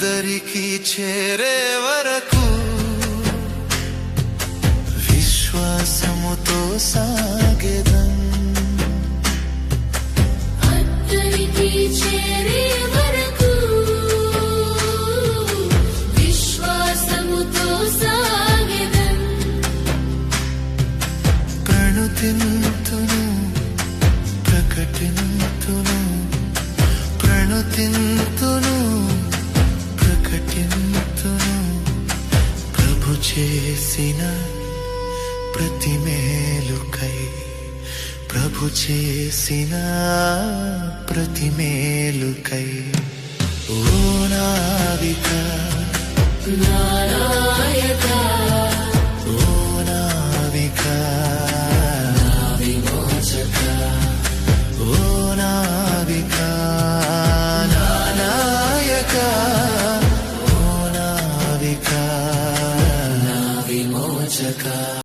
అందరికీ చేరే వరకు విశ్వాసముతో సాగెదం. అందరికీ చేరే వరకు విశ్వాసముతో సాగెదం. ప్రణుతింతును ప్రకటింతును ప్రభు చేసిన ప్రతి మేలుకై ప్రభు చేసిన ప్రతి మేలుకై ఓ నావిక నా ఓ నావిక నా విమోచక